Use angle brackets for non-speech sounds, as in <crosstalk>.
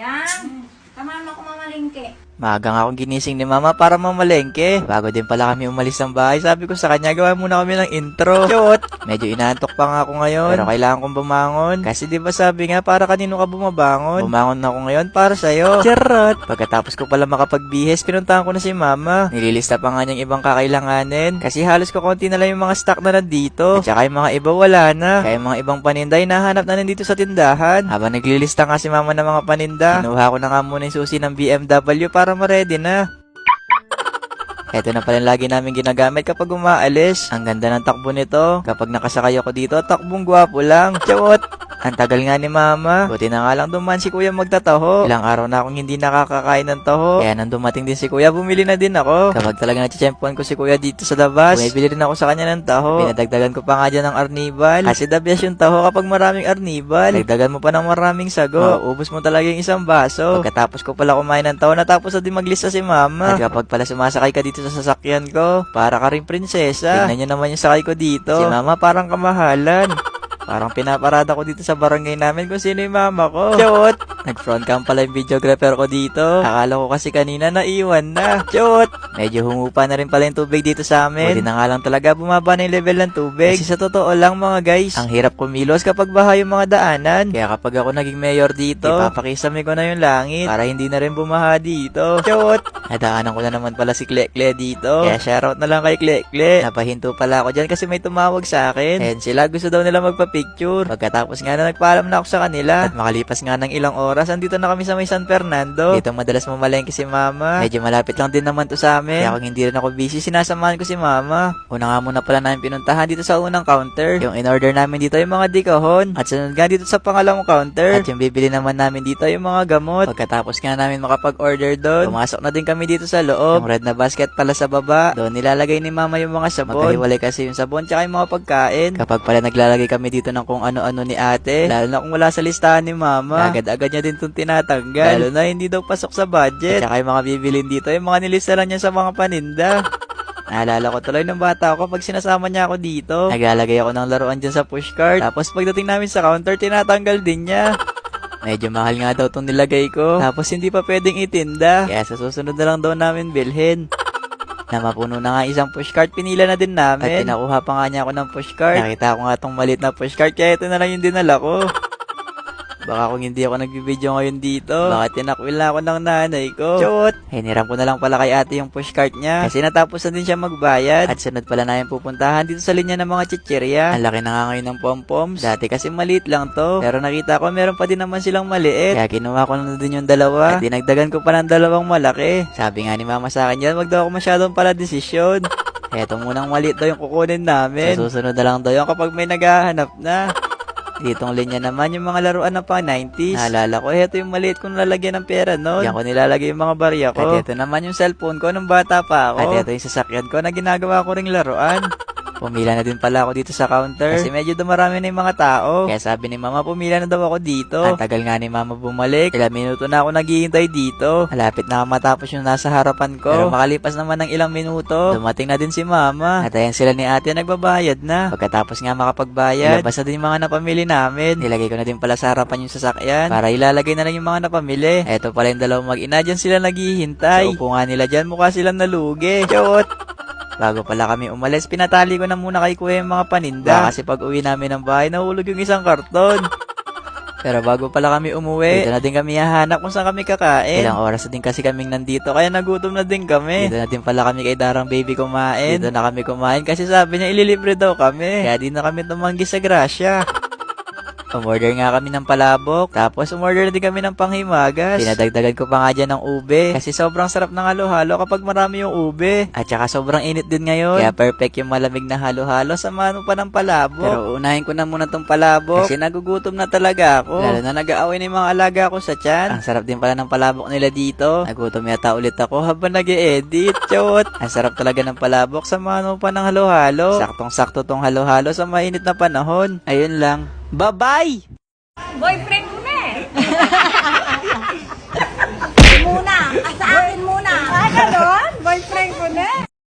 Yan. Tamahan mo ako mamalingke. Maagang akong ginising ni mama para mamalengke. Bago din pala kami umalis ng bahay, sabi ko sa kanya, gawa muna kami ng intro. Cute! Medyo inaantok pa nga ako ngayon, pero kailangan kong bumangon. Kasi di ba sabi nga, para kanino ka bumabangon? Bumangon na ako ngayon para sa'yo. Charot! Pagkatapos ko pala makapagbihes, pinuntahan ko na si mama. Nililista pa nga niyang ibang kakailanganin. Kasi halos ko konti na lang yung mga stock na nandito. At saka yung mga iba wala na. Kaya yung mga ibang paninda, hinahanap na nandito sa tindahan. Habang naglilista nga si mama ng mga paninda, kinuha ko na nga muna yung susi ng BMW para ma-ready na. Ito na pala lagi namin ginagamit kapag umaalis. Ang ganda ng takbo nito. Kapag nakasakay ako dito, takbong gwapo lang. Chawot! Ang tagal nga ni mama. Buti na nga lang duman si kuya magtataho. Ilang araw na akong hindi nakakakain ng taho. Kaya nang dumating din si kuya, bumili na din ako. Kapag talaga nachichampuan ko si kuya dito sa labas, bumibili rin ako sa kanya ng taho. Pinadagdagan ko pa nga dyan ng arnibal. Kasi the best yung taho kapag maraming arnibal. Dagdagan mo pa ng maraming sago. Maubos mo talaga yung isang baso. Pagkatapos ko pala kumain ng taho, natapos na din maglista si mama. At kapag pala sumasakay ka dito sa sasakyan ko, para ka rin prinsesa. Tingnan nyo naman yung sakay ko dito. Si mama parang kamahalan. Parang pinaparada ko dito sa barangay namin kung sino yung mama ko. Chot! Nag-front cam pala yung videographer ko dito. Akala ko kasi kanina naiwan na. Chot! Medyo humupa na rin pala yung tubig dito sa amin. Buti na nga lang talaga bumaba na yung level ng tubig. Kasi sa totoo lang mga guys, ang hirap kumilos kapag baha yung mga daanan. Kaya kapag ako naging mayor dito, ipapakisame ko na yung langit para hindi na rin bumaha dito. Chot! Nadaanan ko na naman pala si Klekle dito. Kaya shoutout na lang kay Klekle. Napahinto pala ako dyan kasi may tumawag sa akin. And sila gusto daw nila magpa-picture. Pagkatapos nga na nagpaalam na ako sa kanila. At makalipas nga ng ilang oras, andito na kami sa may San Fernando. Dito madalas mamalengke si mama. Medyo malapit lang din naman to sa amin. Kaya kung hindi rin ako busy, sinasamahan ko si mama. Una nga muna pala namin pinuntahan dito sa unang counter. Yung in-order namin dito yung mga dikahon. At sunod nga dito sa pangalawang counter. At yung bibili naman namin dito yung mga gamot. Pagkatapos nga namin makapag-order doon, pumasok na din kami dito sa loob. Yung red na basket pala sa baba. Doon nilalagay ni mama yung mga sabon. Magkahiwalay kasi yung sabon tsaka yung mga pagkain. Kapag pala naglalagay kami dito ng kung ano-ano ni ate, lalo na kung wala sa listahan ni mama, agad-agad niya din itong tinatanggal. Lalo na hindi daw pasok sa budget. At saka yung mga bibilin dito, yung mga nilistaran niya sa mga paninda. <laughs> Naalala ko tuloy ng bata ako pag sinasama niya ako dito. Naglalagay ako ng laruan dyan sa pushcart. Tapos pagdating namin sa counter, tinatanggal din niya. <laughs> Medyo mahal nga daw itong nilagay ko. Tapos hindi pa pwedeng itinda. Kaya sa susunod na lang daw namin bilhin. Na mapuno na nga isang pushcart, pinila na din namin. At pinakuha pa nga niya ako ng pushcart. Nakita ko nga itong malit na pushcart, kaya ito na lang yung dinala ko. Baka kung hindi ako nagbibideo ngayon dito, baka tinakwil na ako ng nanay ko. Chot! Hiniram ko na lang pala kay ate yung pushcart niya. Kasi natapos na din siya magbayad. At sunod pala namin pupuntahan dito sa linya ng mga chichirya. Ang laki na nga ngayon ng pom-poms. Dati kasi maliit lang to. Pero nakita ko meron pa din naman silang maliit. Kaya kinuha ko na din yung dalawa. At dinagdagan ko pa ng dalawang malaki. Sabi nga ni mama sa akin yan, wag daw ako masyadong pala desisyon. <laughs> Eto munang maliit daw yung kukunin namin. Sa susunod na lang daw yung kapag may naghahanap na. Ditong linya naman yung mga laruan ng pang 90s. Naalala ko, eto yung maliit kong lalagyan ng pera noon. Yan ko nilalagay yung mga barya ko. At eto naman yung cellphone ko nung bata pa ako. At eto yung sasakyan ko na ginagawa ko ring laruan. <laughs> Pumila na din pala ako dito sa counter. Kasi medyo dumarami na yung mga tao. Kaya sabi ni mama, pumila na daw ako dito. Ang tagal nga ni mama bumalik. Ilang minuto na ako naghihintay dito. Malapit na matapos yung nasa harapan ko. Pero makalipas naman ng ilang minuto, dumating na din si mama. At ayan sila ni ate nagbabayad na. Pagkatapos nga makapagbayad, ilabas na din yung mga napamili namin. Nilagay ko na din pala sa harapan yung sasakyan. Para ilalagay na lang yung mga napamili. Eto pala yung dalawang mag-ina, dyan sila naghihintay. Sa upo nga nila dyan, mukha silang nalugi. Chot! Bago pala kami umalis, pinatali ko na muna kay kuya yung mga paninda. Kasi pag uwi namin ng bahay, nahulog yung isang karton. Pero bago pala kami umuwi, dito na din kami hahanap kung saan kami kakain. Ilang oras na din kasi kaming nandito, kaya nagutom na din kami. Dito na din pala kami kay Darang Baby kumain. Dito na kami kumain kasi sabi niya ililibre daw kami. Kaya di na kami tumanggi sa grasya. Umorder nga kami ng palabok. Tapos umorder din kami ng panghimagas. Pinadagdagan ko pa nga dyan ng ube. Kasi sobrang sarap ng halo-halo kapag marami yung ube. At saka sobrang init din ngayon. Kaya perfect yung malamig na halo-halo. Samahan mo pa ng palabok. Pero unahin ko na muna tong palabok. Kasi nagugutom na talaga ako. Lalo na nag-aaway na yung mga alaga ko sa tiyan. Ang sarap din pala ng palabok nila dito. Nagutom yata ulit ako habang nag edit <laughs> Chot! Ang sarap talaga ng palabok. Samahan mo pa ng halo-halo. Saktong-sakto tong halo-halo sa mainit na panahon. Ayun lang. Bye-bye! Boyfriend mo na eh. <laughs> muna. Ah, sa akin muna. Ah, ganon? Boyfriend ko na